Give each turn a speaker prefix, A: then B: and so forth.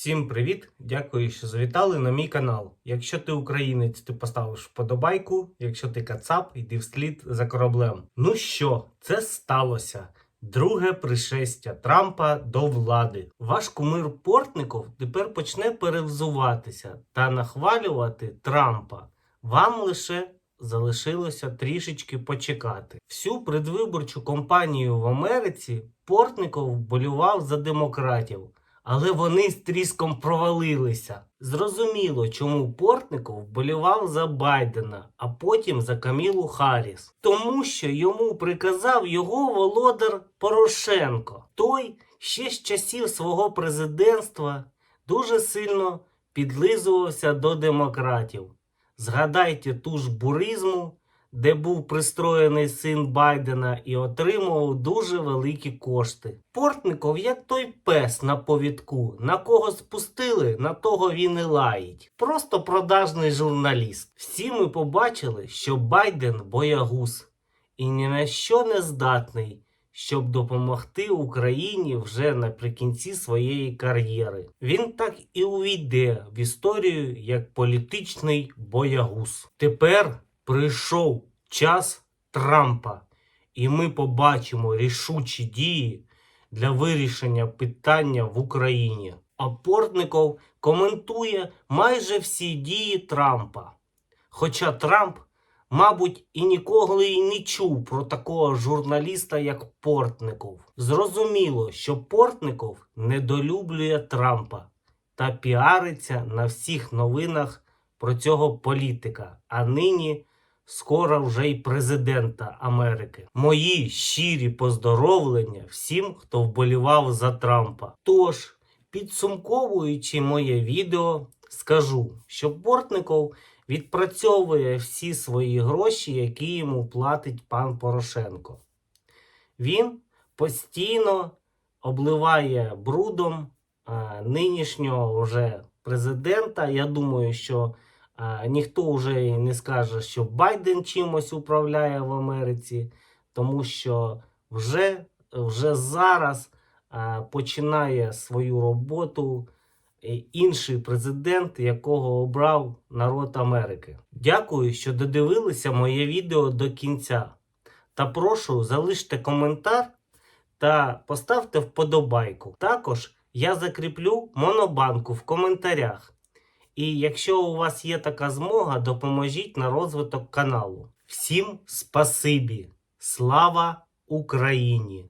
A: Всім привіт! Дякую, що завітали на мій канал. Якщо ти українець, ти поставиш вподобайку. Якщо ти кацап, йди вслід за кораблем. Ну що, це сталося. Друге пришестя Трампа до влади. Ваш кумир Портников тепер почне перевзуватися та нахвалювати Трампа. Вам лише залишилося трішечки почекати. Всю предвиборчу кампанію в Америці Портников вболював за демократів. Але вони з тріском провалилися. Зрозуміло, чому Портников вболівав за Байдена, а потім за Камілу Харріс. Тому що йому приказав його володар Порошенко. Той ще з часів свого президентства дуже сильно підлизувався до демократів. Згадайте ту ж буризму, де був пристроєний син Байдена і отримував дуже великі кошти. Портников, як той пес на повідку, на кого спустили, на того він і лаїть. Просто продажний журналіст. Всі ми побачили, що Байден боягуз і ні на що не здатний. Щоб допомогти Україні вже наприкінці своєї кар'єри. Він так і увійде в історію як політичний боягуз. Тепер прийшов час Трампа, і ми побачимо рішучі дії для вирішення питання в Україні. А коментує майже всі дії Трампа. Хоча Трамп, мабуть, і ніколи й не чув про такого журналіста, як Портников. Зрозуміло, що Портников недолюблює Трампа та піариться на всіх новинах про цього політика, а нині скоро вже й президента Америки. Мої щирі поздоровлення всім, хто вболівав за Трампа. Тож, підсумковуючи моє відео, скажу, що Портников відпрацьовує всі свої гроші, які йому платить пан Порошенко. Він постійно обливає брудом нинішнього вже президента. Я думаю, що ніхто вже не скаже, що Байден чимось управляє в Америці, тому що вже, вже зараз починає свою роботу е, інший президент, якого обрав народ Америки. Дякую, що додивилися моє відео до кінця. Та прошу залиште коментар та поставте вподобайку. Також я закріплю монобанку в коментарях. І якщо у вас є така змога, допоможіть на розвиток каналу. Всім спасибі! Слава Україні!